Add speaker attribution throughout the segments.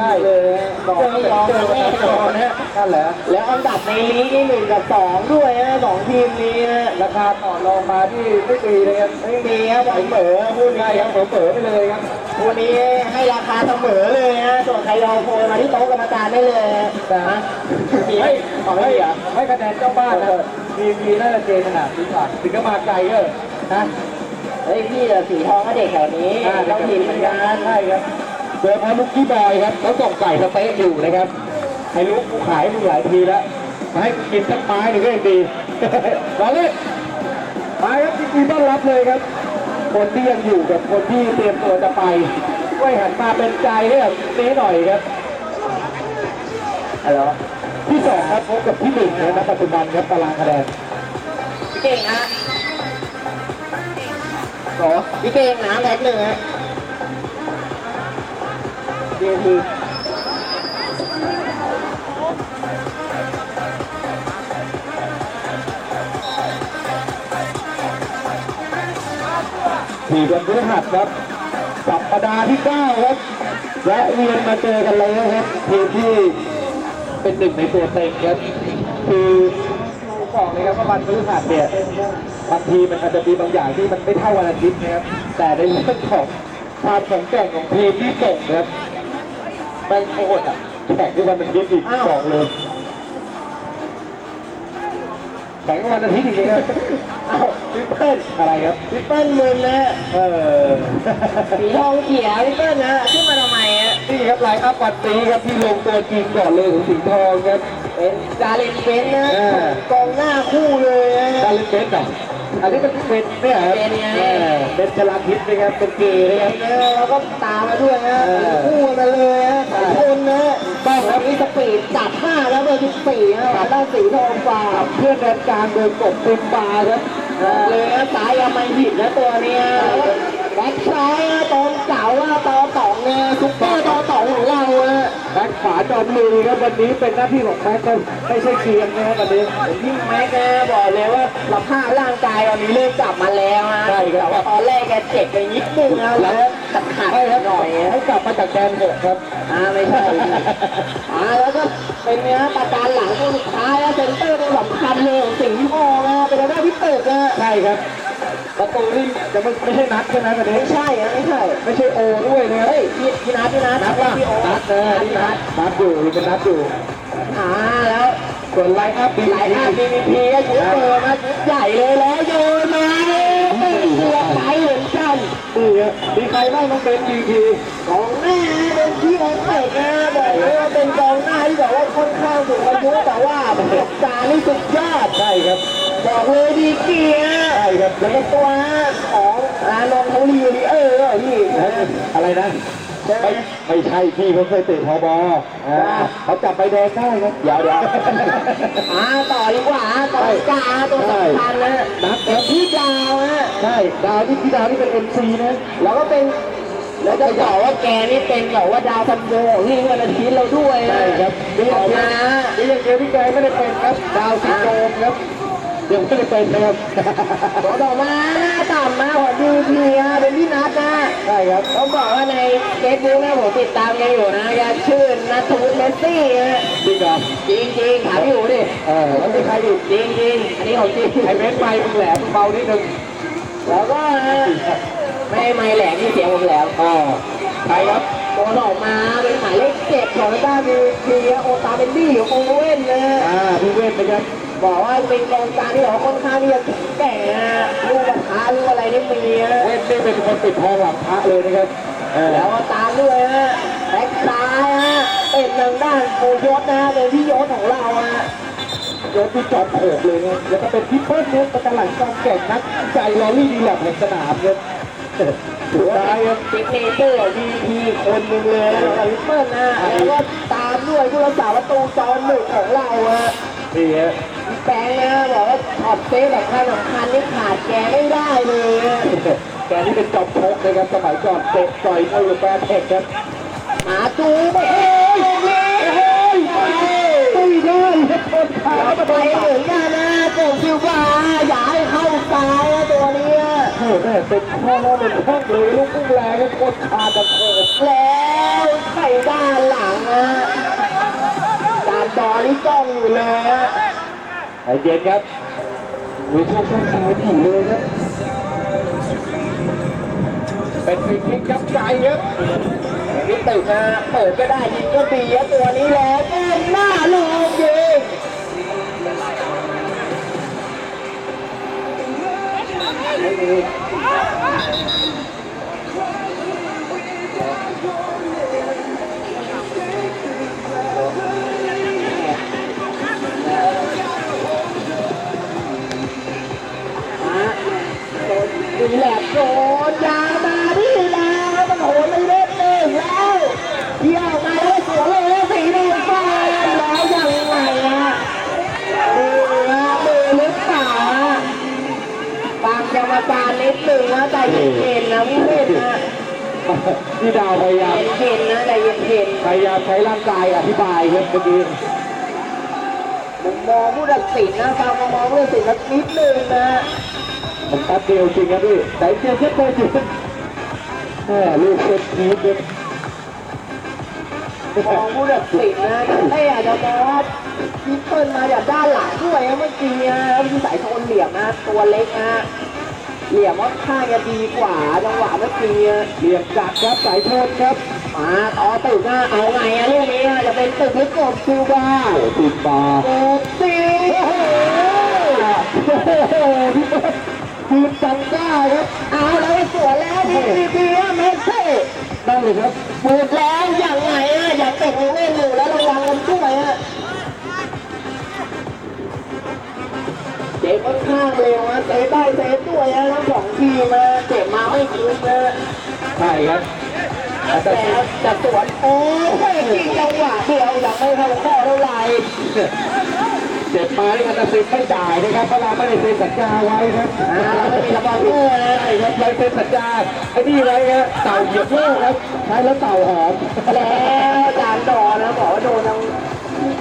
Speaker 1: ได้เลยสองสองแน่นอนฮะนั่นแหละ
Speaker 2: แล้วอันดับในลีกนี่หนึ่งกับสองด้วยนะสองทีมนี้นะ
Speaker 1: ราคาต่อรองมาที่ไม่ดีเลยครับ
Speaker 2: ไม่มีครับเสมอพูดง่าย
Speaker 1: ครับเปิดไปเลยครับ
Speaker 2: วันนี้ให้ราคาเสมอเลยนะส่วนใครรอโพยมาที่โต๊ะกรรมการได้เลยนะ
Speaker 1: แต่มีให้เอาให้ให้คะแนนเจ้าบ้านนะมีมีน่าจะเจนขนาดนี้ผ่านถึงก็มาไกลเออนะ
Speaker 2: เฮ้ยพี่สีทองก็เด็กแถวนี้
Speaker 1: อ่า
Speaker 2: ต้องหินเหมือนกัน
Speaker 1: ใช่ครับ โดยพาลูกกี้บอยครับเขาส่งไก่สเต๊ะอยู่นะครับให้ลูกกูขายมึงหลายทีแล้วมาให้กูกินสักไม้หนึ่งก็ยังดีรอเลยมาครับยินดีต้อนรับเลยครับ คนที่ยังอยู่กับคนที่เตรียมตัวจะไปช่วยหันมาเป็นใจให้กับนี้หน่อยครับ
Speaker 2: ฮัลโหล
Speaker 1: ที่สองครับพบกับที่หนึ่งนะณปัจจุบันครับตารางคะแนน
Speaker 2: พี่เก่งฮะโหพี่เก่งน้ำแพ็คหนึ่งฮะ ดีที
Speaker 1: สี่วันพฤหัสครับสัปดาห์ที่เก้าครับแวะเวียนมาเจอกันเลยครับทีมที่เป็นหนึ่งในตัวเต็งครับคือบอกเลยครับว่าวันพฤหัสเนี่ยบางทีมันอาจจะมีบางอย่างที่มันไม่เท่าวันอาทิตย์นะครับแต่ในเรื่องของความแข็งแกร่งของทีมที่ส่งครับ ม่งโคตรอะแข่งที่วันอาทิตย์อีกบอกเลยแข่งวันอาทิตย์อีกเลย
Speaker 2: เอ้าพี่เปิ้ล
Speaker 1: อะไรครับ
Speaker 2: พี่เปิ้ลมึนนะ
Speaker 1: เออ
Speaker 2: สีทองเขียวพี่เปิ้ลนะขึ้นมาทำไมฮะ
Speaker 1: นี่ครับไลน์อัพวันนี้ครับที่ลงตัวจริงก่อนเลยของสิงห์ทองครับ
Speaker 2: เป็นจาเลนเฟนนะ
Speaker 1: เออ
Speaker 2: กองหน้าคู่เลยนะ
Speaker 1: ดาริเบนอะ อันนี้เป็นเป็นเนี่ยครับ
Speaker 2: เป็นไง
Speaker 1: เออเป็นชลาทิศนะครับ เป็นเกย์นะครับ
Speaker 2: เออแล้วก็ตามมาด้วยนะ
Speaker 1: เออ
Speaker 2: คู่กันมาเลยนะสองคนนะ
Speaker 1: ต้องครับ
Speaker 2: มีสปีดจับห้าแล้วเบอร์สิบสี่นะทางด้านสีทองฟ้า
Speaker 1: กับเพื่อนแดนกลางโดยกบเป็นบาร์ครับ
Speaker 2: บอกเลยนะสายยังไม่ผิดนะตัวเนี้ยแบ็คซ้ายนะตอนเก่าว่าตอต่องเนี่ยซุปเปอร์ตอต่องของเราอะ
Speaker 1: แบ็ค ขวาจอมลุยครับวันนี้เป็นหน้าที่ของแบ็คครับไม่ใช่เกียงนะครับวันนี้
Speaker 2: พี่แม็กนะบอกเลยว่าสภาพร่างกายตอนนี้เริ่มกลับมาแล้วนะ
Speaker 1: ใช่ครับ
Speaker 2: แต่ว่าตอนแรกแกเจ็บไปนิดนึงนะแล้วขัดขัด
Speaker 1: ให้ครับ
Speaker 2: หน่อย
Speaker 1: ให้กลับมาจากแดนหกครับ
Speaker 2: อ่าไม่ใช่อ่าแล้วก็เป็นเนื้อประการหลังตัวสุดท้ายนะเซนเตอร์ตัวสำคัญเลยของสิงที่มองนะเป็นทางด้านพี่เติร์กนะ
Speaker 1: ใช่ครับ ประตูนี่จะไม่ไม่ใช่นัดใช่ไหมวันนี้
Speaker 2: ไม่ใช่นะไม่ใช่
Speaker 1: ไม่ใช่โอด้วยนะครับ
Speaker 2: เฮ้ยพี่พี่นัทพี่นัท
Speaker 1: นัดว่า
Speaker 2: พี่โอ๊ต
Speaker 1: นัดเออนี่นัดนัดอยู่เป็นนัดอยู่
Speaker 2: อ่าแล้ว
Speaker 1: ส่วนไลน์อัพดี
Speaker 2: หลายท่าน PVP ก็ชุดเปิดมาชุดใหญ่เลยแล้วโยนมาเนี่ยไม่เสือไปเหมือนกัน
Speaker 1: นี่ฮะมีใครบ้างน้องเบนจีที
Speaker 2: กองหน้าเป็นที่โอเตกนะบอกเลยว่าเป็นกองหน้าที่แบบว่าค่อนข้างสูงอายุแต่ว่าประสบการณ์นี่สุดยอด
Speaker 1: ใช่ครับ
Speaker 2: บอกเลยดีเกียร์
Speaker 1: ใช่ครับ
Speaker 2: แล้วก็ตัวของอานนท์เขาลีลีเออร์พี่
Speaker 1: อะไรนะไม่ไม่ใช่พี่เขาเคยเตะพอบออ่าเขาจับใบแดงได้ครับเดี๋ยวเดี๋ยว
Speaker 2: อ่าต่อดีกว่าต่อกาตัวสำคัญนะ
Speaker 1: นัดค
Speaker 2: เป็
Speaker 1: รั
Speaker 2: น
Speaker 1: บ
Speaker 2: พี่ดาวนะ
Speaker 1: ใช่ดาวที่พี่ดาวที่เป็นเอ็มซีนะ
Speaker 2: แล้วก็เป็นแล้วจะบอกว่าแกนี่เป็นแบบว่าดาวซัมโบของที่วันอาทิตย์เราด้วยนะ
Speaker 1: ใช่ครับนี่
Speaker 2: อ
Speaker 1: อย่า
Speaker 2: องก
Speaker 1: เดียว
Speaker 2: มา
Speaker 1: นี่อย่างเดียวที่แกไม่ได้เป็นครับ ดาวซิโดรมครับ ยังไม่ได้เป็นนะครับ
Speaker 2: บอกต่อมาหน้าต่ำมาของยูพีเป็นพี่นัทนะ
Speaker 1: ใช่ครับ
Speaker 2: ต้องบอกว่าในเฟซบุ๊กนะผมติดตามแกอยู่นะแกชื่อนัทวุฒิเมสซี่นะ
Speaker 1: จริงเหรอ
Speaker 2: จริงจริงๆถามพี่อูดิ
Speaker 1: เออแล้วมีใครอีก
Speaker 2: จริงจริงๆอันนี้ของจริง
Speaker 1: ไอเบนไปมึงแหลมมึงเบานิดนึง
Speaker 2: แล้วก็นะไม่ให้ไม่แหลมที่เสียงผมแหลม
Speaker 1: อ่าใครครับ
Speaker 2: ตัวออกมาเป็นหมายเลขเจ็ดของด้านมีพีโอตาเบนดี้ของโอเว่นนะ
Speaker 1: อ่าพี่เวทนะครับ
Speaker 2: บอกว่าเป็นกองกลารที่บอกว่าค่อนข้างที่จะแข็งแกร่งนะลูกกระทะลูกอะไรนี่มีนะ
Speaker 1: เวทนี่เป็นคนปิดทองหลังพระเลยนะครับเออ
Speaker 2: แล้วก็ตามด้วยฮะแบ็คซ้ายฮะเป็นทางด้านโคยศนะเป็นพี่ยศของเราฮะ
Speaker 1: ยกที่จอมโขกเลยนะแล้วก็เป็นพี่เปิ้ลเนี่ยประกันหลังกองแก่งนักใจลอรี่ดีแลบแห่งสนามครับสุดท้ายครับ
Speaker 2: ซิกเนเจอร์วีพีคนหนึ่งเลยนะกับลิปเปิลนะแล้วก็ตามด้วยผู้รักษาประตูจอมหนึ่งของเราฮะ
Speaker 1: นี่ฮะ
Speaker 2: พี่ แปงนะบอกว่าช็อตเซฟแบบขั้นสำคัญนี่ขาดแกไม่ได้เลยฮะ
Speaker 1: แกนี่เป็นจอมโชกนะครับสมัยก่อนเตะต่อยมวยอยู่แปรเทคครับ
Speaker 2: หมาจูบโอ้ยโอ้ยโอ้ยไป
Speaker 1: ไม่ได้ครับคนขา
Speaker 2: แล้ว
Speaker 1: มา
Speaker 2: ไป
Speaker 1: โดน
Speaker 2: เหมือนกันนะโก่งซิลวาอย่าให้เข้าซ้ายนะตัวเนี้ย
Speaker 1: โอ้แม่เป็นข้อโน้เป็นข้อเลยลูกกุ้งแรงครับคนขาดตะโขก
Speaker 2: แล้วใส่ด้านหลังจ้องอยู่เลย ฮะ
Speaker 1: ใจเย็นครับดูช่วงต้นสายถี่เลยครับเป็นฟรีคิกครับไกลครับ
Speaker 2: นี่ตึกนะเปิดก็ได้ยิงก็ดีอะตัวนี้แล้วแม่หน้าลูกยิงไม่ดีางกรรมกนิดหนึ่งนะใจเย็นๆนะพี่เล่นนะ
Speaker 1: พี่ดาวพยายาม
Speaker 2: เย็นๆนะใจเย็น
Speaker 1: พยายามใช้ร่างกายอธิบายครับเมื่อกี้
Speaker 2: ๆมุมมองผู้ตัดสินนะฟังมุมมองผู้ตัดสินสักนิดหนึงนะ
Speaker 1: มันแป๊บเดียวจริงครับพี่แต่เจียเช็ดตัวจริงแม่ลูกเซ็ตทีมเนี่ย
Speaker 2: มองผู้ตัดสินนะเต้อาจจะมองว่าพิเปิลมาจากด้านหลังด้วยนะเมื่อกี้นะพี่สายชนเหลี่ยมนะตัวเล็กนะ เหลี่ยมค่อนข้างจะดีกว่าจังหวะเมื่อกี้
Speaker 1: เหลี่ยมจัดครับสายชนครับ
Speaker 2: มาต่อตึกนะเอาไงอะลูกนี้จะเป็นตึกหรือกบคิวบา
Speaker 1: โอ้ติดบาร์
Speaker 2: กบสิ
Speaker 1: โอ้โหพี่เบิร์ดคืนจังได้ครับ
Speaker 2: เอาแล้วสวนแล้วดีดีดีอะเมสซี่
Speaker 1: นั่นเลยครับ
Speaker 2: หมดแล้วอย่างไง เจ็ข้างเร็วนะเซฟได้เซฟด้วยนะทั้งสองทีมนะเจ็บมาไม่คุ้มนะ
Speaker 1: ใช่ครับอาจจะ
Speaker 2: แต่จะสวนโอ้ยยิงจังหวะเดียวยังไม่เข้าข้อเท่าไหร่
Speaker 1: เจ็บมาที่อันดับสิบไม่จ่ายนะครับเพราะเราไม่ได้เซ็นสัญญาไว้ครับ
Speaker 2: อ่าแล้วก็มีระบิดด้วยนะ
Speaker 1: ใช่ครับเราเซ็นสัญญาไอ้นี่ไว้ครับเต่าเหยียบโลกครับใช้แล้วเต่าหอม
Speaker 2: แล้วจานดอนะบอกว่าโดนทั้ง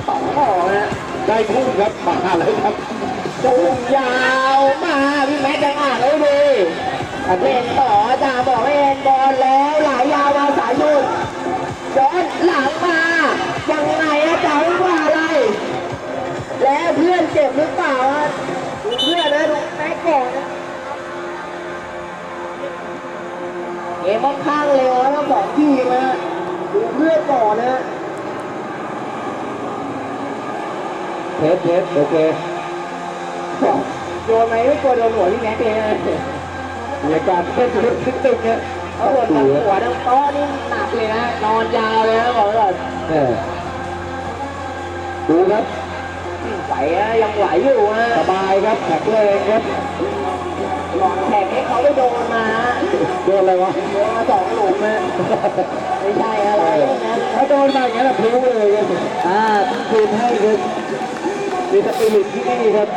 Speaker 2: สองหอนะ
Speaker 1: ได้พุ่งครับมาเลยครับ
Speaker 2: จูงยาวมาพี่แม็กยังอ่านเลยดีเล่
Speaker 1: นี้
Speaker 2: นต่อจ่าบอกให้เอ็นบอลแล้วหลายยาวมาสายยุดย้อนหลังมายังไงอะจ่าว่าอะไร แล้วเพื่อนเจ็บหรือเปล่าเพื่อนนะดูแม็กก่อนเกมค่อนข้างเร็วนะทั้งสองทีมนะดูเพื่อนก่อนนะ
Speaker 1: เทสเทสโอเค
Speaker 2: โดนไหมไม่กลัวโดนหัวพี่แม็กเลยนะ
Speaker 1: มีอาการเต้นชุดตึ๊กๆเนี่ย
Speaker 2: เขาโดนทั้งหัวทั้งโต๊ะนี่หนักเลยนะนอนยาวเลยนะบอกไว้ก่อน
Speaker 1: เนี่ยดูครับ
Speaker 2: ไหวอะยังไหวอยู่อะ
Speaker 1: สบายครับแข็งแรงครับ
Speaker 2: หลอนแข่งให้เขาไปโดนมา
Speaker 1: โดนอะไรวะ
Speaker 2: โดนมาสองหลุมอะไม่ใช่อะไรนะ
Speaker 1: ถ้าโดนมาอย่างนี้นนะพลิ้วเลยครับอ่าคืนให้ครับมีสปิริตที่นี่ครับ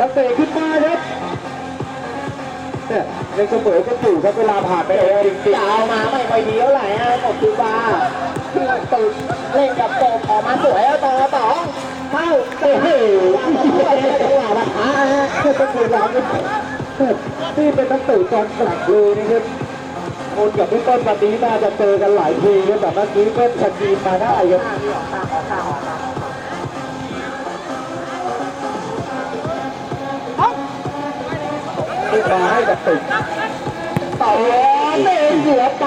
Speaker 1: ตั้งเตะขึ้นมาครับเนี่ยในเสมอก็อยู่ครับเวลาผ่านไปเร็วจริง
Speaker 2: จะเอามาไม่ค่อยดีเท่าไหร่นะกบคือบาที่ตึกเล่นกับกบออกมาสวยแล้วต่อต่อเข้าเตะให้จังหวะปะทะฮะ
Speaker 1: ๆก็คือเราเนี่ยนี่เป็นนักเตะจอมกลักเลยนะครับคนกับพี่ต้นแบบนี้น่าจะเจอกันหลายทีครับแต่เมื่อกี้เพิ่มสกรีนมาได้ครับ
Speaker 2: ข้างนี่ออกข้างออกข้างออกข้าง
Speaker 1: มาให้กับตึก
Speaker 2: ต่อเตะเสียไป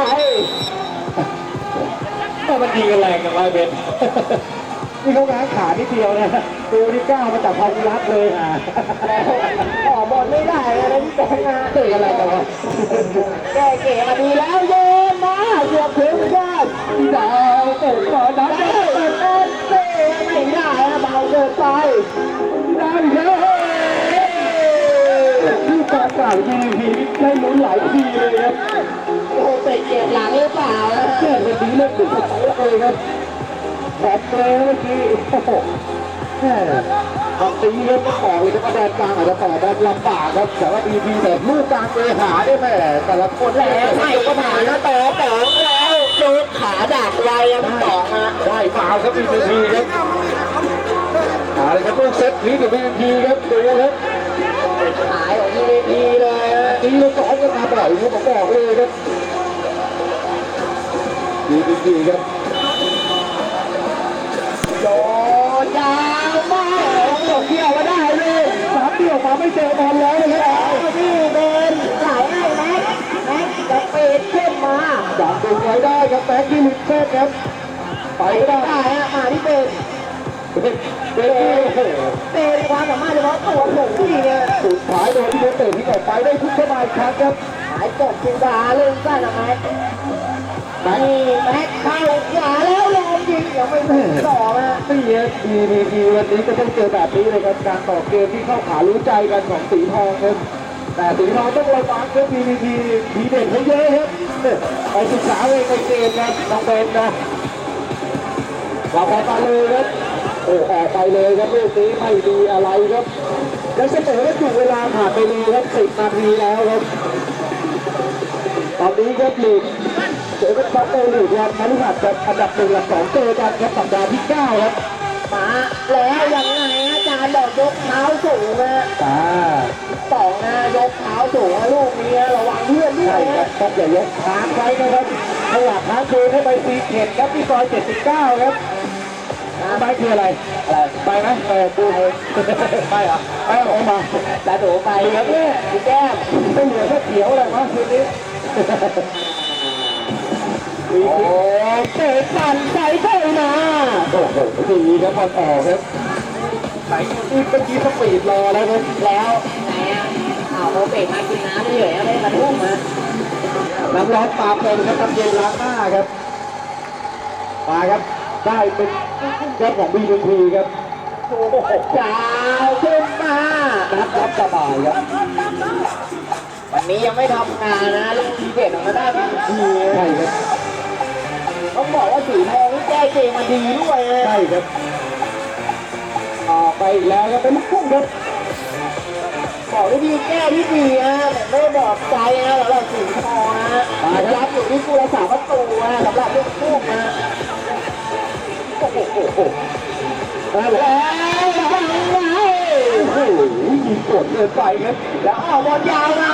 Speaker 1: ก็มันดีกันแรงกันว่าเบนนี่เขาง้างขานิดเดียวนะดูที่ก้าวมาจากพาวุรัตเลยอะ
Speaker 2: แล้วออกบอลไม่ได้เลยนะพี่แจ๊คนะ
Speaker 1: เตะอะไรกันวะ
Speaker 2: แกเกมมาดีแล้วโยนมาเกือบถึงยอด
Speaker 1: ดาวเตะก่อนนะ
Speaker 2: เปิดเอ็นเตะไม่ได้นะเบาเกินไป
Speaker 1: ได้เยอะที่กองกลางทีทีได้ลุ้นหลายทีเลยครับ
Speaker 2: โอ้เตะเจ็บหลังหรือเปล่านะ
Speaker 1: แค่วันนี้เล่นถึงสองเลยครับแผลเปรย์เมื่อกี้โอ้โหแม่บางทีเล่นก็บอเลยว่าแดนกลางอาจจะต่อได้ลำบากครับแต่ว่าดีพีแบบลูกกลางเอหาได้แม่แต่ละคน
Speaker 2: แล้วให้ก็ผ่านนะต่อต่อแล้วโดนขาดักไว้อะพี่ต่อฮะ
Speaker 1: ได้ฟาวครับดีพีครับเอาเลยครับลูกเซตนี้กับดีพีครับดูครับ
Speaker 2: หายของ MVP เลยนะ
Speaker 1: ตีลูกซ้อมกันมาบ่อยผมบอกเลยครับดีดีครับ
Speaker 2: โดนยาวมากตกเกี่ยวมาได้เลย
Speaker 1: สามเดี่ยวมาไม่เจอบอลแล้วเลยครับ
Speaker 2: นี่เป็นสายให้แม็กแม็กจะปิดขึ้นมา
Speaker 1: จับตัวไว้ได้ครับแบ็คที่ลิมเส้นครับไป
Speaker 2: ไป
Speaker 1: ก็
Speaker 2: ได้
Speaker 1: ได้
Speaker 2: ฮะมาที่เป็น
Speaker 1: เป็นเป็น โอ้โห
Speaker 2: เป็นความสามารถเฉพาะตัวของพี่เนี่ย
Speaker 1: สุดท้ายโดนที่เตะที่ออกไปได้ทุกสบายครั้งครับ
Speaker 2: หายกดจินดาเล่นสั้นนะแม็กนี่แม็กเข้าขวาแล้วลงยิงยังไม่ถึงต่อมา
Speaker 1: นี่เองดีดีดีวันนี้ก็ต้องเจอแบบนี้เลยครับการต่อเกมที่เข้าขารู้ใจกันของสีทองครับแต่สีทองต้องระวังครับพีพีพีทีเด็ดเขาเยอะครับไปศึกษาเองในเกมครับน้องเบนนะเราไปกันเลยครับ โอ้ออกไปเลยครับลูกนี้ไม่ดีอะไรครับแล้วเสมอก็ถูกเวลาผ่านไปเลยครับสิบนาทีแล้วครับ ตอนนี้ครับลีกเสือเป็นซับเบอร์ลีกวันพฤหัสครับอันดับหนึ่งกับสองเจอกันครับสัปดาห์ที่เก้าครับ
Speaker 2: มาแล้วยังไงอาจารย์บอกยกเท้าสูงนะ
Speaker 1: อ่า
Speaker 2: สองนะยกเท้าสูงนะลูกนี้ระวังเพื่อนด้ว
Speaker 1: ใช่
Speaker 2: ย
Speaker 1: ครั
Speaker 2: นะ
Speaker 1: บต้องอย่ายกค้างไว้นะครับขยับค้างคืนให้ไปซีเข็ดครับที่ซอย79ครับ ไปคืออะไรอะไรไปไหมไปดูไปเหรอไปออกมา
Speaker 2: ตาโดไปเนี่ยแก้ม
Speaker 1: ไม่เหลือแค่เขียวอะไรวะคืนนี้
Speaker 2: โอ้เตะปั่นใส่เข้ามา
Speaker 1: โอ้โหดีครับบอลออกครับไหนนี่เมื่อกี้สปีดรอแล้วครับ
Speaker 2: แล้วไหนอะอ้าวโมเบกมากินน้ำเฉยๆไม่ได้มาทุ่มนะ
Speaker 1: น้ำร้อนปลาเป็นครับน้ำเย็นล้างหน้าครับมาครับ ได้เป็นเจ้าของบีบีพีครับ
Speaker 2: โอ้โหยาวขึ้นมา
Speaker 1: นัดรับสบายครับ
Speaker 2: วันนี้ยังไม่ทำงานนะลูกทีเด็ดออกมาได้เป็นที
Speaker 1: ใช่ครับ
Speaker 2: ต้องบอกว่าสีทองนี่แก้เกมมาดีด้วยนะ
Speaker 1: ใช่ครับออกไปอีกแล้วครับเป็นลูกพุ่งครับ
Speaker 2: บอกวิธีแก้ที่ดีนะแต่ไม่ได้บอกใจนะสำหรับสีทองนะรับอยู่ที่กุลสาประตูนะสำหรับลูกพุ่งนะ
Speaker 1: โอ้โหโอ้โหแล้ว
Speaker 2: แล้วยังไง
Speaker 1: โอ้โหยิงกดเกินไปครับ
Speaker 2: แล้วออกบอลยาวมา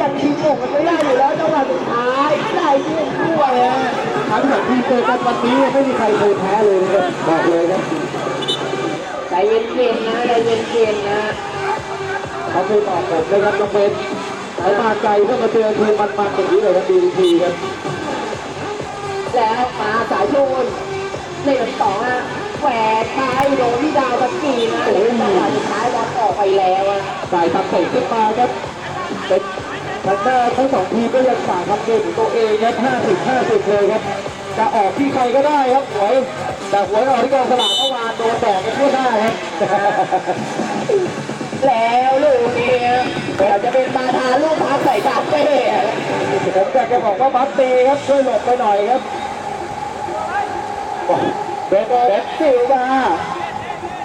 Speaker 2: ยังทิ้งหมงมันไม่ได้อยู่แล้วจังหวะสุดท้ายได้ที่ด้วยนะ
Speaker 1: ทั้งสองทีมเจอกันวันนี้ไม่มีใครเคยแพ้เลยนะครับบอกเลยครับ
Speaker 2: ใจเย็นๆนะใจเย็นๆนะ
Speaker 1: เขาเคยบอกผมนะครับน้องเบนสายมาไกลเพื่อมาเจอทีมมันๆอย่างนี้เลยครับบีบีพีครับ
Speaker 2: แล้วมาสายชน เล่นต่อฮะแหวกท้ายโดนที่ดาวตะกี้นะโอ้ยจังหวะสุดท้ายบอลออกไปแล้วอะ
Speaker 1: สายทำเตะขึ้นมาครับเป็นทางหน้าทั้งสองทีมก็ยังฝ่าทำเกมของตัวเองครับ50 50เลยครับ จะออกที่ใครก็ได้ครับหวย แต่หวยออกที่กองสลากเมื่อวานโดนแดกกันทั่วหน้าครับ
Speaker 2: แล้วลูกนี้เดี๋ยวจะเป็นมาทาลูกพักใส่กาเฟ่
Speaker 1: ผมอยากจะบอกว่าบัตตีครับช่วยหลบไปหน่อยครับ เบสเบสซิลมา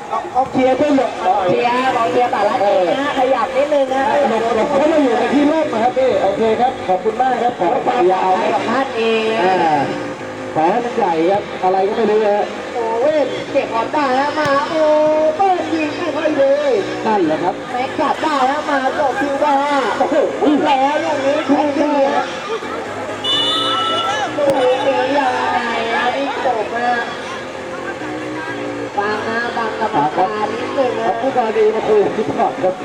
Speaker 1: เอาเอาเคลียร์ช่วยหลบหน่อย
Speaker 2: เชียร์บอลเชียร์แต่ละทีนะขยับนิดนึงนะ
Speaker 1: หลบหลบเขามาอยู่ในที่ร่มนะครับพี่โอเคครับ ขอบคุณมากครับขอความยาว
Speaker 2: ให้
Speaker 1: ค
Speaker 2: กั
Speaker 1: รั
Speaker 2: บบท่านเอง
Speaker 1: อ่าขอให้มันใหญ่ครับ อะไรก็ไม่รู้ฮะ
Speaker 2: โอ้เว้ยเก็บบอลได้ฮะมาโอ้เปิ้ลยิงไม่ค่อยเลย
Speaker 1: นั่นแหละครับ
Speaker 2: แม็กกลับได้ฮะมาจบคิวได้ฮะโอ้โหแล้วลูกนี้ นะฟังกรรมการนิดนึง
Speaker 1: ขอ
Speaker 2: นะ
Speaker 1: บผู้การดีมาคุยคิดก่อนครับ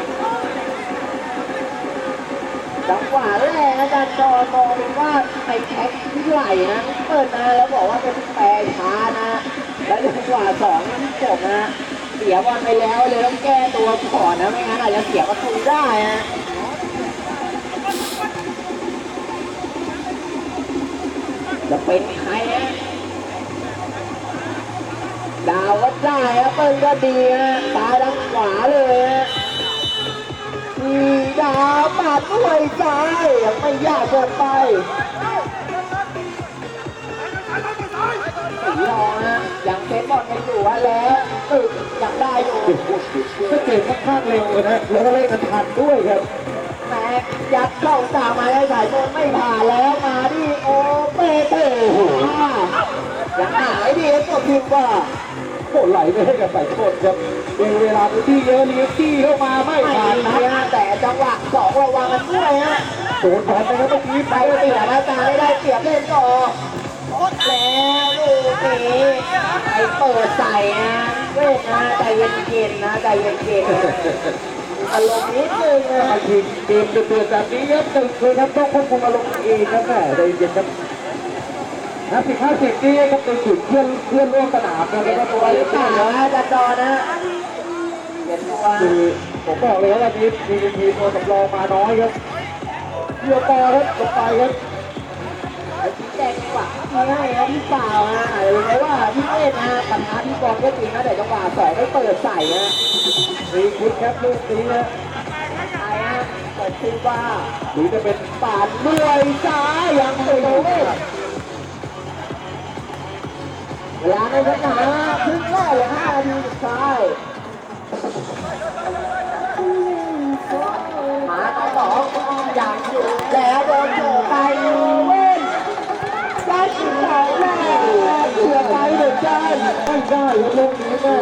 Speaker 2: จังหวะแรกอาจารย์จอมองว่าไปแท็กที่ไหลนะเปิดมาแล้วบอกว่าเป็นแปรช้านะ แล้วจังหวะสองที่จบนะเสียบอลไปแล้วเลยต้องแก้ตัวก่อนนะไม่งั้นอาจจะเสียประตูได้นะจะเป็นใครนะ ดาวก็ได้ฮะเปิ้ลก็ดีฮะตายทางขวาเลยฮะมีดาวปาดด้วยซ้ายยังไม่ยากเกินไปสีทองฮะยังเซฟบอลกันอยู่ฮะแล้วตึกยังได้อยู่
Speaker 1: ก็เกมค่อนข้างเร็วนะ แล้วก็เล่นกันทันด้วยครับ
Speaker 2: แม็กยัดเข้าตามมาได้สายโดนไม่ผ่านแล้วมาที่โอเปเต้ยังหายดีกดทีมว่า
Speaker 1: โอ้ไหลไปให้กับสายชนครับมีเวลาพื้นที่เยอะเลี้ที่เข้ามาไม่
Speaker 2: ไม่
Speaker 1: ผ่าน
Speaker 2: ดี
Speaker 1: นะ
Speaker 2: ฮะแต่จังหวะสองระวังกันด้วยฮะ
Speaker 1: โดนบอลไปครับเมื่อกี้
Speaker 2: ไป
Speaker 1: ไป
Speaker 2: เสียนะการไม่ได้เสียบเล่นต่อแล้วลูกนี้ไปเปิดใส่นะเว้ยนะใจเย็นๆนะใจเย็นๆนะอารมณ์นิดนึงนะ
Speaker 1: บางทีเกมเดือดๆแบบนี้ครับตึงเลยครับต้องควบคุมอารมณ์ตัวเองครับแม่ใจเย็นครับ ห้าสิบห้าสิบนี่ครับเป็นจุดเพื่อนเพื่อนร่วมสนามนะครับตัว
Speaker 2: ไป
Speaker 1: เล็ก
Speaker 2: ต่า
Speaker 1: นะ
Speaker 2: นะจันจอนะเห็นตัว
Speaker 1: คือผมบอกเลยว่าวันนี้มีทีมตัวสำรองมาน้อยครับเที่ยวต่อครับลงไปครับ
Speaker 2: ชี้แจงดีกว่าที่ให้นะพี่เปล่านะอาจจะรู้ไหมว่าพี่เล่นะปัญหาพี่บอลก็จริงนะแต่จังหวะสองไม่เปิดใส่นะ
Speaker 1: รีคุดครับลูกนี้นะ
Speaker 2: ใช่ฮะเปิดซิว่า
Speaker 1: หรือจะเป็น
Speaker 2: ปาดด้วยซ้ายยังไม่โดน เวลาในสนามครึ่งแรกเลยห้านาทีสุดท้ายหมาต่อสองอย่างอยู่แล้วโดนโฉบไปเว้นได้สิบสองแล้วเสือไปเหมือนกัน
Speaker 1: ไม่ได้ครับลูกนี้แม่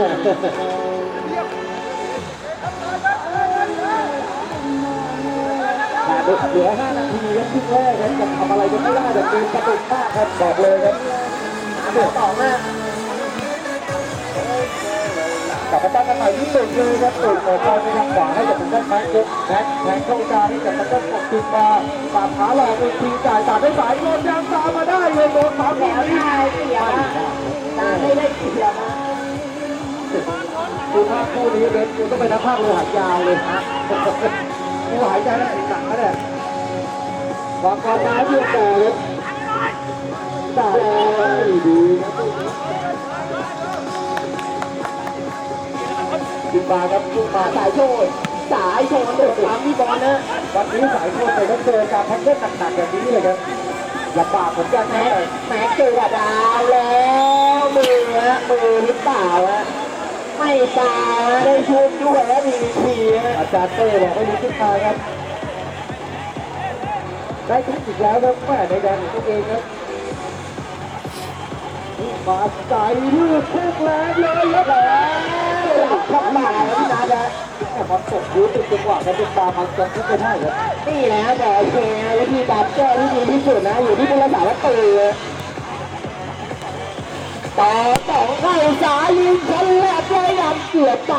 Speaker 1: เหลือ5นาทีครับครึ่งแรกครับยังทำอะไรกันไม่ได้แต่เกมกระตุกมากครับบอกเลยครับ
Speaker 2: ต่อมา
Speaker 1: กลับมาตั้งกันใหม่ที่สุดเลยครับตุ่นของเขาในทางขวาให้กับทางด้านแม็กซ์แม็กซ์แม็กซ์เข้ากลางให้กับทางด้านกดติดมาปาดขาหลอกเป็นทีจ่ายตัดได้สายโดนยางตามมาได้เลยโดนสามแผล
Speaker 2: แล้ว
Speaker 1: นี่
Speaker 2: ได้เสียตาไม่ได้เสียนะ
Speaker 1: ดูภาพคู่นี้เบนคุณต้องไปนักภาคโลหะยาวเลยฮะโลหายใจได้หนักนะเนี่ยควางความน้ำเพื่อแต่เลย แต่ดีขึ้นมาครับขึ้นมา
Speaker 2: สายโชนสายโชนโดดปั๊มพี่บอลนะ
Speaker 1: วันนี้สายโชนไปต้องเจอการแท็กเกิลหนักๆแบบนี้เลยครับลำบากเหมือนกันนะ
Speaker 2: แม็กแม็กเจอกับดาวแล้วมือฮะมือหรือเปล่าฮะไม่ตาได้ชุดด้วยแล้วมีที
Speaker 1: อาจารย์เต้บอกให้ลุกขึ้นมาครับได้ทุกอีกแล้วครับแม่ในแดนของตัวเองครับ มาใส่ลูกพุ่งแรงเลยครับ
Speaker 2: แล้วขับมาพี่นัทฮะ
Speaker 1: แต่มันตกพื้นติดจังหวะกันเป็นตามันจะขึ้นไปได้ครับ
Speaker 2: นี่แหละแต่โอเคนะวิธีการแก้ที่ดีที่สุดนะอยู่ที่ผู้รักษาประตูเลยต่อสองเข้าสายยิงชนแรกเลยนำเกือบไป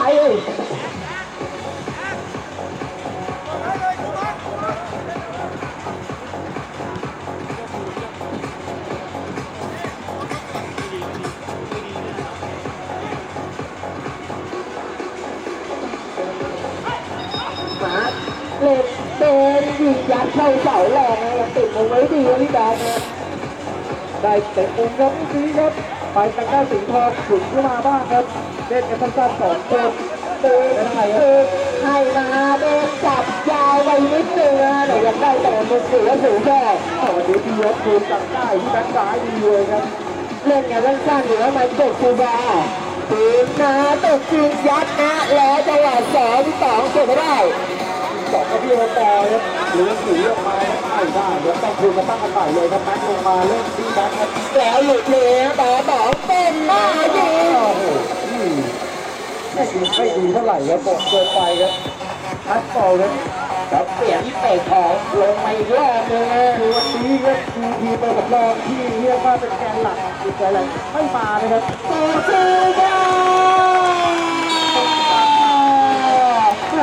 Speaker 2: ล็บเดินยิงยัดเข้าเสาแรงนะติดเอาไว้ดีนะพี่แบงค์นะ
Speaker 1: ได้เตะมุมครับนี้ครับ ไปทางด้านสิงห์ทองขุนขึ้นมาบ้างครับเล่นกันสั้นๆสองคน
Speaker 2: เดิน
Speaker 1: ไม่ได้ค
Speaker 2: เดิ
Speaker 1: รับ
Speaker 2: นให้มาเดินจับยาวไปนิดนึงนะแต่ยังได้แต่มือเสือสูงแค่
Speaker 1: อ้าววันนี้พี่ยศคืนสั่งได้ที่แบ็คซ้ายดีเลยครับ
Speaker 2: เล่นกันสั้นๆอยู่แล้วมาจบคูบาปืนนะตกจริงยัดนะแล้วจังหวะสองสองเก็บไม่ได้
Speaker 1: สองกับพี่โอปอครับหรือสีออกมาไม่ได้ครับต้องคืนมาตั้งกันใหม่เลยครับแม็กลงมาเล่นที่แบ็คครับ
Speaker 2: แล้วหลุดเลยนะต่อสองเป็นหน้ายิง
Speaker 1: โอ้โหอืมไม่ดีไม่ดีเท่าไหร่ครับบกเกินไปครับทัชบอลครับ
Speaker 2: ครับเปลี่ยนที่เตะของลงมาอีกรอบนึงนะ
Speaker 1: คือวันนี้ครับคือทีมเปิดสำรองที่เรียกว่าเป็นแกนหลักอีกอะไรไม่มานะครับ
Speaker 2: ต่อสู้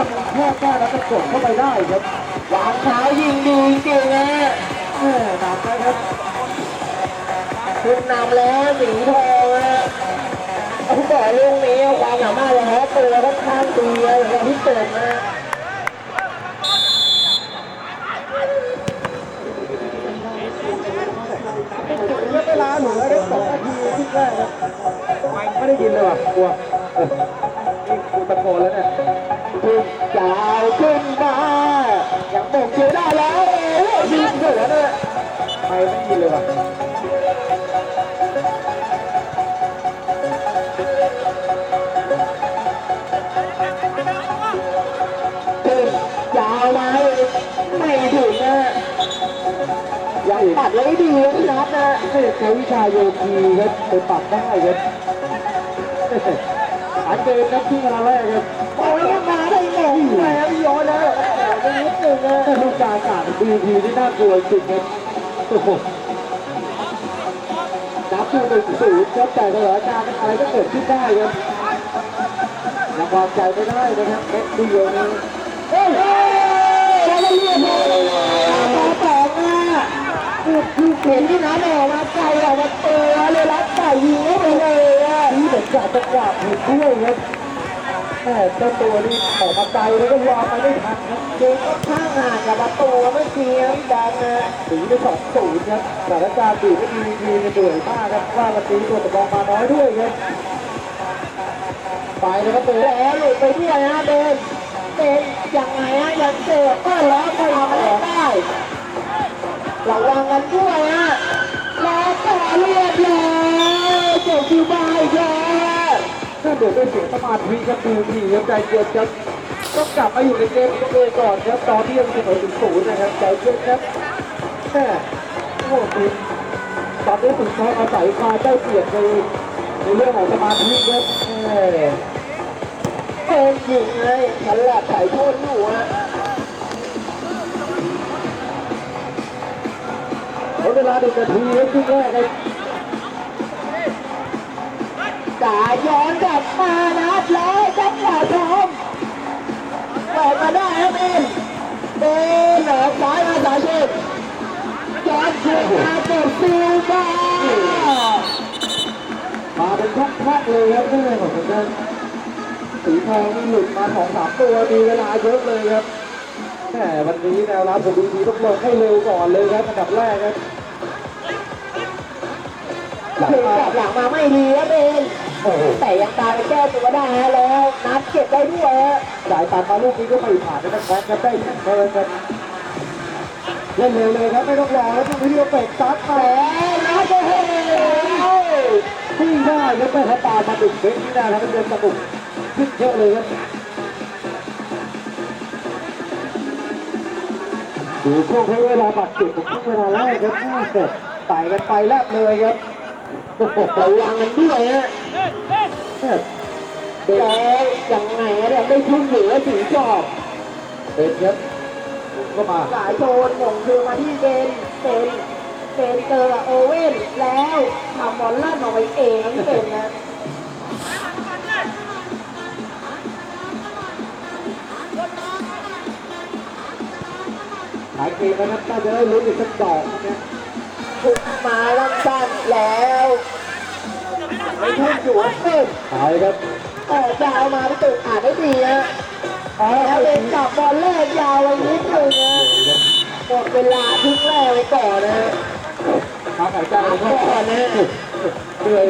Speaker 2: กัน
Speaker 1: แค่แค่แค่แล้วจะกดเข้าไปได้ครับ
Speaker 2: วางเท้ายิงดีจริงๆนะ
Speaker 1: แม่หนักนะครับ
Speaker 2: ขึ้นนำแล้วสีทองนะเอาผู้บอกลูกนี้ความสามารถของเขาตัวค่อนข้างดีเลยอย่างที่เกิดนะ
Speaker 1: เวลาเหลือได้สองนาทีที่แรกครับไม่ได้ยินเลยว่ะกลัวเออนี่กูตะโกนแล้วเนี่ย
Speaker 2: ขึ้นยาวขึ้นมายังบอกเจอได้แล้วโอ้ยยิงเสือเนี่ย
Speaker 1: ไม่ได้ยินเลยว่ะ
Speaker 2: ขึ้นยาวมาไม่ถึงนะยังปัดไว้ดีนะพี่นัทนะ
Speaker 1: ใช้วิชาโยคีครับไปปรับได้ครับอันเดินครับที่เวลาแรกครับ
Speaker 2: แล้วพี่ยนนะโอ้โหไปนิดนึงนะ
Speaker 1: แต่ลูกการกาดดีทีที่น่ากลัวจริงครับโอ้โห
Speaker 2: นับ
Speaker 1: อยู่หนึ่งศูนย์ครับแต่สถานการณ์อะไรก็เกิดขึ้นได้ครับยังวางใจไม่ได้นะครับเม็ดเดียวนี้
Speaker 2: เฮ้ยจะมาเรียกเลยต่อต่อมาคือเห็นที่น้ำออกมาไกลออกมาเตะเลยรับใส่ยิงเข้าไปเลยอะ
Speaker 1: นี่เหมือนกับจังหวะผิดด้วยครับ แม่เจ้าตัวนี้ออกมาไกลแล้วก็วางมาไม่ทันครับ
Speaker 2: เกมก็ข้างห่างกับประตูเมื่อกี้พี่บอลนะ
Speaker 1: สีไปสองศูนย์ครับสถานการณ์ดีไม่ดีทีมเบื่อยมากครับว่าวันนี้ตัวตะบองมาน้อยด้วยครับไปแล้วก็ตัว
Speaker 2: แล้วหลุดไปด้วยนะเดนเดนยังไงฮะยังเจอก็ล้อก็ทำอะไรได้ระวังกันด้วยฮะแล้วต่อเรียบร้อยเจ็บคิวบายแย่
Speaker 1: ถ้าเดือดด้วยเสียสมาธิครับดูทีครับใจเย็นครับต้องกลับมาอยู่ในเกมตัวเองก่อนครับตอนที่ยังเสมอถึงศูนย์นะครับใจเย็นครับแม่โอ้โหตอนนี้ถึงใช้อาศัยความได้เปรียบในในเรื่องของสมาธิครับแม่
Speaker 2: เป็นหญิงไงฉันแหละถ่ายโทษอยู่ฮะ
Speaker 1: เวลาหนึ่งนาทีครับครึ่งแรกครับ
Speaker 2: จ่ายย้อนกลับมานัดแล้วจังหวะทอมเปิดมาได้ครับเองเดินออกซ้ายมาสาชิตย้อนคืนมาเปิดซิลบา
Speaker 1: มาเป็นพักๆเลยครับเรื่องของทางด้านสีทองนี่หลุดมาสองสามตัวมีเวลาเยอะเลยครับแหมวันนี้แนวรับผมดูทีต้องลงให้เร็วก่อนเลยครับอันดับแรกครับหลัง
Speaker 2: ถึง
Speaker 1: มาก
Speaker 2: ลับหลังมาไม่ดีครับเอง
Speaker 1: โอ้โห
Speaker 2: แต่ยังตามไปแก้ตัวได้แล้วนัดเก็บได้ด้วยฮะ
Speaker 1: จ่ายตัดมาลูกนี้ก็ไม่ผ่านนะครับแบงค์ครับได้เทิร์นครับเล่นเร็วเลยครับไม่ต้องรอแล้วทุกวิดีโอเป็ดซัดมา
Speaker 2: แต่นัดโอ้โห
Speaker 1: ที่ได้ครับแม่ถ้าตามมาดึงเบสที่ได้าครับเป็นเดินสนุกขึ้นเยอะเลยครับดูช่วงเวลาบาดเจ็บของช่วงเวลาแรกครับแม่เสร็จไต่กันไปแลบเลยครับ
Speaker 2: ระวังกันด้วยฮะ
Speaker 1: แม่เบ
Speaker 2: แล้วยังไงฮะเนี่ยไม่ทุ่มเหลือถึงจอบ
Speaker 1: สครับก็มา
Speaker 2: สายโจนหม่งคือมาที่เบนเบนเบนเจอโอเว่นแล้วทำบอลลั่นออกไปเองทั้งเป็นนะ
Speaker 1: หายเกมแล้วครับน่าจะได้ลุ้นอีกสักดอกนะ
Speaker 2: ถูกมาลังสั้นแล้ว ไม่ทุ่มอยู่ว่าเพิ่ม
Speaker 1: หายครับ
Speaker 2: ออกยาวมาพี่ตุกอ่านได้ดีฮะ
Speaker 1: เอา
Speaker 2: แล้ว
Speaker 1: เล
Speaker 2: เป็นจับบอลแรกยาวไปนิดนึงนะหมดเวลาทิ้งแรกไว้ก่อนนะฮะ
Speaker 1: พักหายใจ
Speaker 2: ก่อนนะ
Speaker 1: เหนื่อย